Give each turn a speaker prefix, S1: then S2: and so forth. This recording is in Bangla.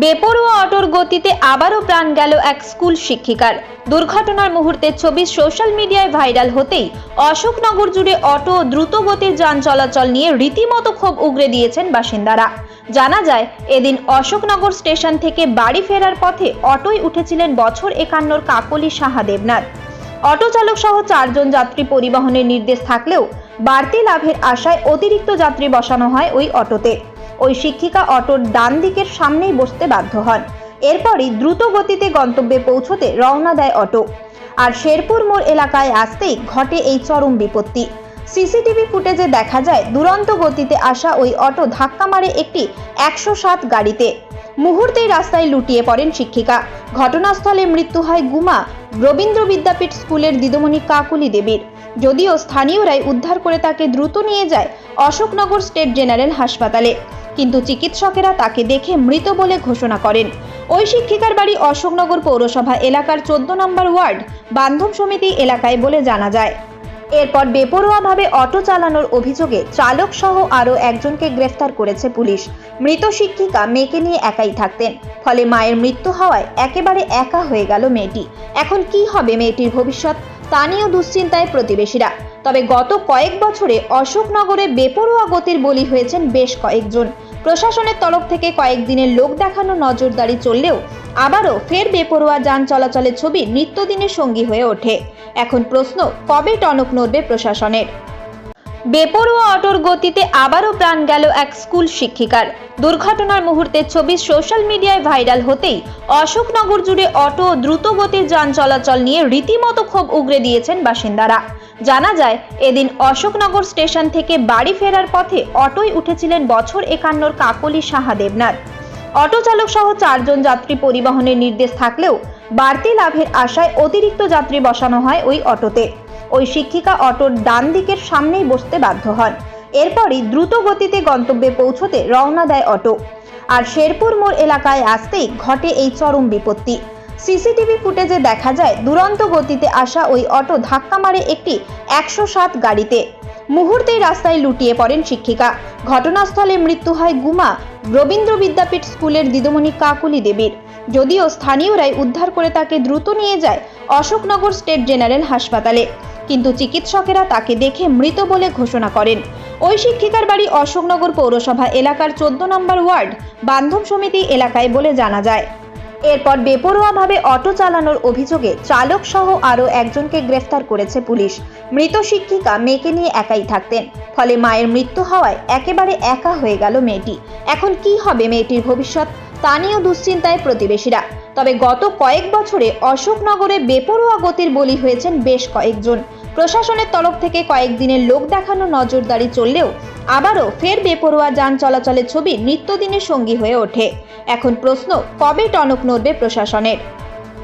S1: বেপরোয়া অটোর গতিতে আবারও প্রাণ গেল এক স্কুল শিক্ষিকার। দুর্ঘটনার মুহূর্তের ছবি সোশ্যাল মিডিয়ায় ভাইরাল হতেই অশোকনগর জুড়ে অটো দ্রুত গতির যান চলাচল নিয়ে রীতিমতো ক্ষোভ উগরে দিয়েছেন বাসিন্দারা। জানা যায়, এদিন অশোকনগর স্টেশন থেকে বাড়ি ফেরার পথে অটোয় উঠেছিলেন বছর একান্নর কাকলি সাহা দেবনাথ। অটো চালক সহ চারজন যাত্রী পরিবহনের নির্দেশ থাকলেও বাড়তি লাভের আশায় অতিরিক্ত যাত্রী বসানো হয় ওই অটোতে। ওই শিক্ষিকা অটোর ডান দিকের সামনেই বসতে বাধ্য হন। এরপরই দ্রুত গতিতে গন্তব্যে পৌঁছতে রওনা দেয় অটো। আর শেরপুর মোড় এলাকায় আসতেই ঘটে এই চরম বিপত্তি। সিসিটিভি ফুটেজে দেখা যায়, দুরন্ত গতিতে আসা ওই অটো ধাক্কা মারে একটি একশো সাত গাড়িতে। মুহূর্তেই রাস্তায় লুটিয়ে পড়েন শিক্ষিকা। ঘটনাস্থলে মৃত্যু হয় গুমা রবীন্দ্র বিদ্যাপীঠ স্কুলের দিদমণি কাকুলি দেবীর। যদিও স্থানীয়রাই উদ্ধার করে তাকে দ্রুত নিয়ে যায় অশোকনগর স্টেট জেনারেল হাসপাতালে। কিন্তু চিকিৎসকেরা তাকে দেখে মৃত বলে ঘোষণা করেন। ওই শিক্ষিকার বাড়ি অশোকনগর পৌরসভা এলাকার চোদ্দ নম্বর ওয়ার্ড, বান্ধব সমিতি এলাকায় বলে জানা যায়। এরপর বেপরোয়াভাবে অটো চালানোর অভিযোগে চালক সহ আরও একজনকে গ্রেফতার করেছে পুলিশ। মৃত শিক্ষিকা মেয়েকে নিয়ে একাই থাকতেন, ফলে মায়ের মৃত্যু হওয়ায় একেবারে একা হয়ে গেল মেয়েটি। এখন কি হবে মেয়েটির ভবিষ্যৎ, তা নিয়েও দুশ্চিন্তায় প্রতিবেশীরা। তবে গত কয়েক বছরে অশোকনগরে বেপরোয়া গতির বলি হয়েছেন বেশ কয়েকজন। প্রশাসনের তরফ থেকে কয়েকদিনের লোক দেখানো নজরদারি চললেও আবারও ফের বেপরোয়া যান চলাচলের ছবি নিত্যদিনের সঙ্গী হয়ে ওঠে। এখন প্রশ্ন, কবে টনক নড়বে প্রশাসনের? বেপরোয়া অটোর গতিতে আবারও প্রাণ গেল এক স্কুল শিক্ষিকার। দুর্ঘটনার মুহূর্তের ছবি সোশ্যাল মিডিয়ায় ভাইরাল হতেই অশোকনগর জুড়ে অটো ও দ্রুত গতির যান চলাচল নিয়ে রীতিমতো ক্ষোভ উগরে দিয়েছেন বাসিন্দারা। জানা যায়, এদিন অশোকনগর স্টেশন থেকে বাড়ি ফেরার পথে অটোয় উঠেছিলেন বছর একান্নর কাকলি সাহা দেবনাথ। অটো চালক সহ চারজন যাত্রী পরিবহনের নির্দেশ থাকলেও বাড়তি লাভের আশায় অতিরিক্ত যাত্রী বসানো হয় ওই অটোতে। ওই শিক্ষিকা অটোর ডান দিকের সামনেই বসতে বাধ্য হন। এরপরই দ্রুত গতিতে গন্তব্যে পৌঁছতে রওনা দেয় অটো। আর শেরপুর মোড় এলাকায় আসতেই ঘটে এই চরম বিপত্তি। সিসিটিভি ফুটেজে দেখা যায়, দুরন্ত গতিতে আসা ওই অটো ধাক্কা মারে একটি একশো সাত গাড়িতে। মুহূর্তেই রাস্তায় লুটিয়ে পড়েন শিক্ষিকা। ঘটনাস্থলে মৃত্যু হয় গুমা রবীন্দ্র বিদ্যাপীঠ স্কুলের দিদমণি কাকুলি দেবীর। যদিও স্থানীয়রাই উদ্ধার করে তাকে দ্রুত নিয়ে যায় অশোকনগর স্টেট জেনারেল হাসপাতালে। কিন্তু চিকিৎসকেরা তাকে দেখে মৃত বলে ঘোষণা করেন। ওই শিক্ষিকার বাড়ি অশোকনগর পৌরসভা এলাকার চোদ্দ নম্বর ওয়ার্ড, বান্ধব সমিতি এলাকায় বলে জানা যায়। এরপর বেপরোয়াভাবে অটো চালানোর অভিযোগে চালক সহ আরও একজনকে গ্রেফতার করেছে পুলিশ। মৃত শিক্ষিকা মেয়েকে নিয়ে একাই থাকতেন, ফলে মায়ের মৃত্যু হওয়ায় একেবারে একা হয়ে গেল মেয়েটি। এখন কি হবে মেয়েটির ভবিষ্যৎ? তা নিয়েও দুশ্চিন্তায় প্রতিবেশীরা। তবে গত কয়েক বছরে অশোকনগরে বেপরোয়া গতির বলি হয়েছেন বেশ কয়েকজন। প্রশাসনের তরফ থেকে কয়েকদিনের লোক দেখানো নজরদারি চললেও আবারও ফের বেপরোয়া যান চলাচলের ছবি নিত্যদিনের সঙ্গী হয়ে ওঠে। এখন প্রশ্ন, কবে টনক নড়বে প্রশাসনের?